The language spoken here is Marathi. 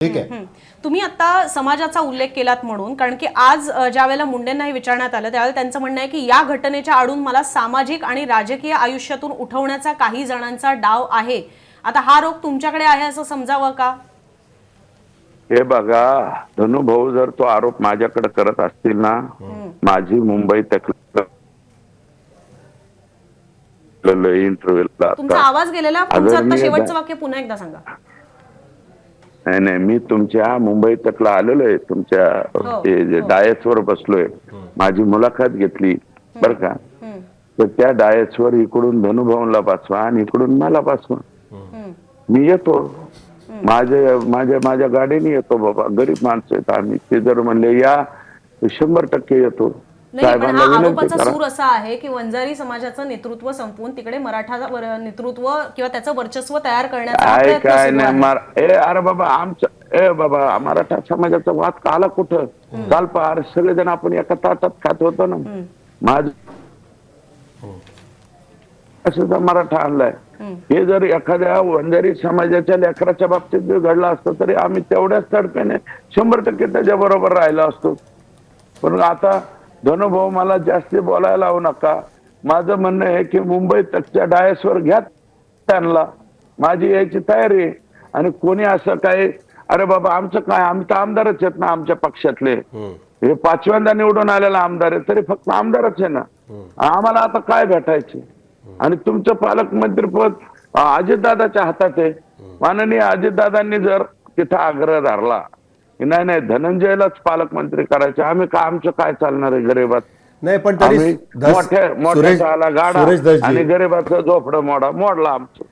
ठीक आहे. तुम्ही आता समाजाचा उल्लेख केलात म्हणून कारण की आज ज्या वेळेला मुंडेंना हे विचारण्यात आलं त्यावेळेला त्यांचं म्हणणं आहे की या घटनेच्या आडून मला सामाजिक आणि राजकीय आयुष्यातून उठवण्याचा काही जणांचा डाव आहे. आता हा रोग तुमच्याकडे आहे असं समजावं का? हे बघा धनुभाऊ जर तो आरोप माझ्याकडे करत असतील ना माझी मुंबई इंटरव्ह्यूला तुमचा आवाज गेलेला तुमचं आता आदरणीय शेवटचं वाक्य पुन्हा एकदा सांगा. नाही नाही मी तुमच्या मुंबई तकला आलेलो आहे. तुमच्या हो, हो. डायसवर बसलोय. माझी मुलाखत घेतली. बर का? हं, तर त्या डायसवर इकडून धनुभाऊला पाचवा आणि इकडून मला पाचवा हं, मी येतो. माझ्या माझ्या माझ्या गाडीने येतो बाबा. गरीब माणसं आहेत आम्ही. ते जर म्हणले या शंभर टक्के येतो. नाही पण हा आरोपाचा सूर असा आहे की वंजारी समाजाचं नेतृत्व संपवून तिकडे मराठा नेतृत्व किंवा त्याचं वर्चस्व तयार करण्याचा हा काय नाही अरे बाबा आमचं ए बाबा मराठा समाजाचा वाद काला कुठं? काल पार सगळेजण आपण एका ताटात खात होतो ना. माझ असं मराठा आणलाय. हे जर एखाद्या वंजारी समाजाच्या लेकराच्या बाबतीत जर घडलं असतं तरी आम्ही तेवढ्याच तडप्याने शंभर टक्के त्याच्या बरोबर राहिलो असतो. पण आता धनुभाऊ मला जास्त बोलायला लावू नका. माझं म्हणणं आहे की मुंबई तकच्या डायसवर घ्या त्यांना. माझी यायची तयारी आहे. आणि कोणी असं काय अरे बाबा आमचं काय आम्ही तर आमदारच आहेत ना आमच्या पक्षातले. हे पाचव्यांदा निवडून आलेला आमदार आहे तरी फक्त आमदारच आहे ना. आम्हाला आता काय भेटायचे? आणि तुमचं पालकमंत्रीपद अजितदादाच्या हातात आहे. माननीय अजितदादांनी जर तिथं आग्रह धरला नाही नाही धनंजयलाच पालकमंत्री करायचे. आम्ही का आमचं काय चालणार आहे गरीबात? नाही पण तरी आम्ही धस- मोठ्या सुरेश मोठ्या आला गाडा सुरेश आणि गरीबाचं झोपडं मोडा मोडला आमचं.